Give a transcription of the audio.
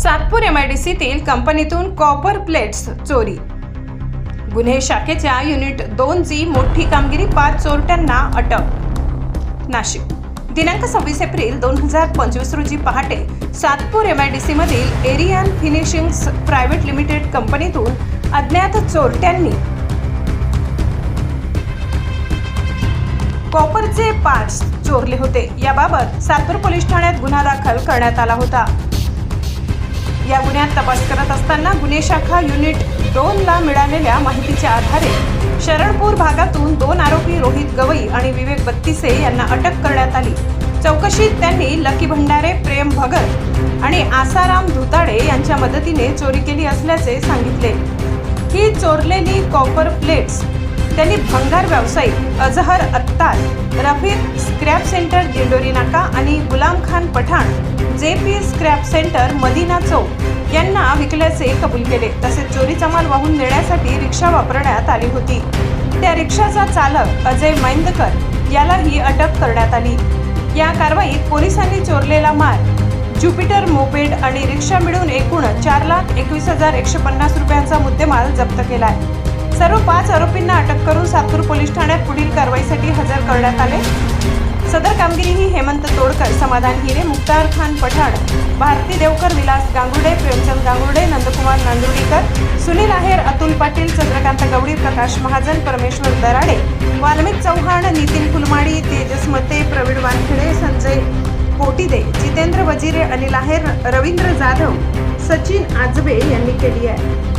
सातपूर एमआयडीसीतील कंपनीतून copper plates चोरी. गुन्हे शाखेच्या युनिट दोन जी मोठी कामगिरी पाच चोरट्यांना अटक. नाशिक. दिनांक सव्वीस एप्रिल दोन हजार पंचवीस रोजी पहाटे सातपूर एम आय डी मधील एरियन फिनिशिंग्स प्रायव्हेट लिमिटेड कंपनीतून अज्ञात चोरट्यांनी कॉपरचे पार्ट्स चोरले होते. याबाबत सातपूर पोलीस ठाण्यात गुन्हा दाखल करण्यात आला होता. या गुन्ह्यात तपास करत असताना गुन्हे शाखा युनिट दोनला मिळालेल्या माहितीच्या आधारे शरणपूर भागातून दोन आरोपी रोहित गवई आणि विवेक बत्तीसे यांना अटक करण्यात आली. चौकशीत त्यांनी लकी भंडारे प्रेम भगत आणि आसाराम धुताडे यांच्या मदतीने चोरी केली असल्याचे सांगितले. ही चोरलेली कॉपर प्लेट्स त्यांनी भंगार व्यावसायिक अजहर अत्तार रफीक स्क्रॅप सेंटर दिंडोरी नाका आणि Gulam Khan Pathan J P scrap centre Madina Chowk यांना विकल्याचे कबूल केले. तसेच चोरीचा माल वाहून नेण्यासाठी रिक्षा वापरण्यात आली होती. त्या रिक्षाचा चालक अजय मैंदकर यालाही अटक करण्यात आली. या कारवाईत पोलिसांनी चोरलेला माल ज्युपिटर मोपेड आणि रिक्षा मिळून एकूण चार लाख एकवीस हजार एकशे पन्नास रुपयांचा मुद्देमाल जप्त केला आहे सर्व पाच आरोपींना अटक करून सातूर पोलीस ठाण्यात पुढील कारवाईसाठी हजर करण्यात आले. सदर कामगिरी ही हेमंत तोडकर समाधान हिरे मुक्तार खान पठाण भारती देवकर विलास गांगुर्डे प्रेमचंद गांगुर्डे नंदकुमार नांदुर्डीकर सुनील आहेर अतुल पाटील चंद्रकांत गवडी प्रकाश महाजन परमेश्वर दराडे वाल्मिक चव्हाण नितीन फुलमाडी तेजस मते प्रवीण वानखेडे संजय पोटीदे जितेंद्र वजिरे अनिल आहेर रवींद्र जाधव सचिन आजबे यांनी केली आहे.